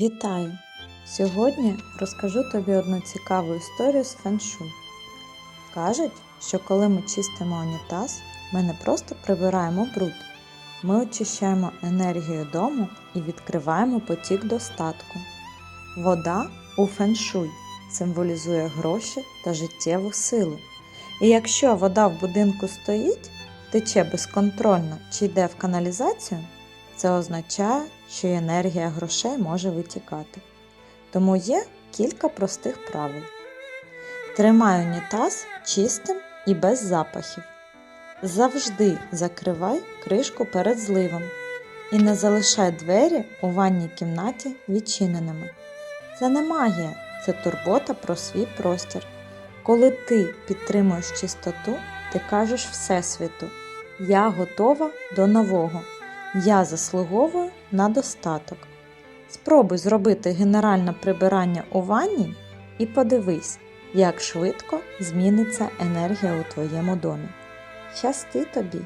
Вітаю! Сьогодні розкажу тобі одну цікаву історію з феншуй. Кажуть, що коли ми чистимо унітаз, ми не просто прибираємо бруд, ми очищаємо енергію дому і відкриваємо потік достатку. Вода у феншуй символізує гроші та життєву силу. І якщо вода в будинку стоїть, тече безконтрольно чи йде в каналізацію, це означає, що енергія грошей може витікати. Тому є кілька простих правил. Тримай унітаз чистим і без запахів. Завжди закривай кришку перед зливом і не залишай двері у ванній кімнаті відчиненими. Це не магія, це турбота про свій простір. Коли ти підтримуєш чистоту, ти кажеш Всесвіту: Я готова до нового. Я заслуговую на достаток. Спробуй зробити генеральне прибирання у ванні і подивись, як швидко зміниться енергія у твоєму домі. Щасти тобі!